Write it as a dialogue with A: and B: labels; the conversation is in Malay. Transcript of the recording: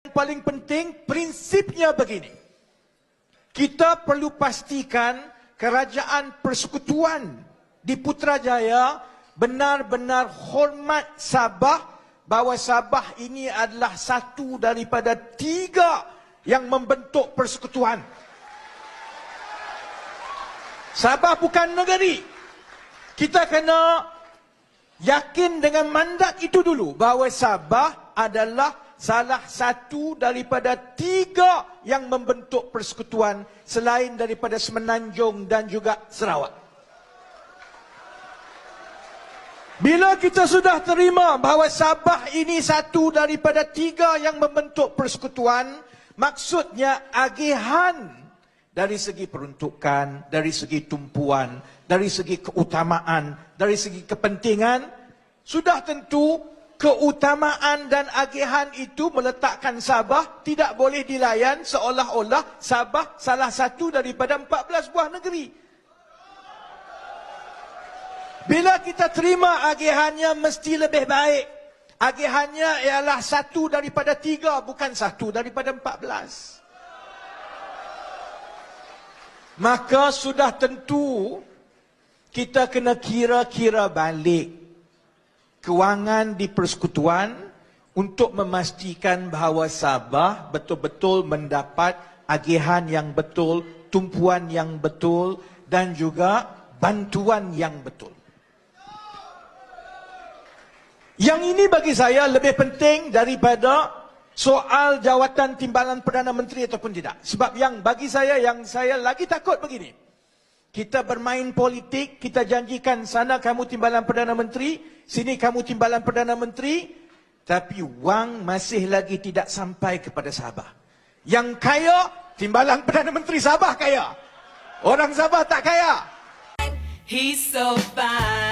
A: Yang paling penting prinsipnya begini. Kita perlu pastikan kerajaan persekutuan di Putrajaya benar-benar hormat Sabah bahawa Sabah ini adalah satu daripada tiga yang membentuk persekutuan. Sabah bukan negeri. Kita kena yakin dengan mandat itu dulu bahawa Sabah adalah salah satu daripada tiga yang membentuk persekutuan selain daripada Semenanjung dan juga Sarawak. Bila kita sudah terima bahawa Sabah ini satu daripada tiga yang membentuk persekutuan, maksudnya agihan dari segi peruntukan, dari segi tumpuan, dari segi keutamaan, dari segi kepentingan, sudah tentu keutamaan dan agihan itu meletakkan Sabah tidak boleh dilayan seolah-olah Sabah salah satu daripada 14 buah negeri. Bila kita terima agihannya mesti lebih baik. Agihannya ialah satu daripada tiga, bukan satu daripada empat belas. Maka sudah tentu kita kena kira-kira balik kewangan di persekutuan untuk memastikan bahawa Sabah betul-betul mendapat agihan yang betul, tumpuan yang betul dan juga bantuan yang betul. Yang ini bagi saya lebih penting daripada soal jawatan timbalan Perdana Menteri ataupun tidak. Sebab yang bagi saya yang saya lagi takut begini. Kita bermain politik, kita janjikan sana kamu timbalan Perdana Menteri, sini kamu timbalan Perdana Menteri, tapi wang masih lagi tidak sampai kepada Sabah. Yang kaya, timbalan Perdana Menteri Sabah kaya. Orang Sabah tak kaya.
B: He's so fine.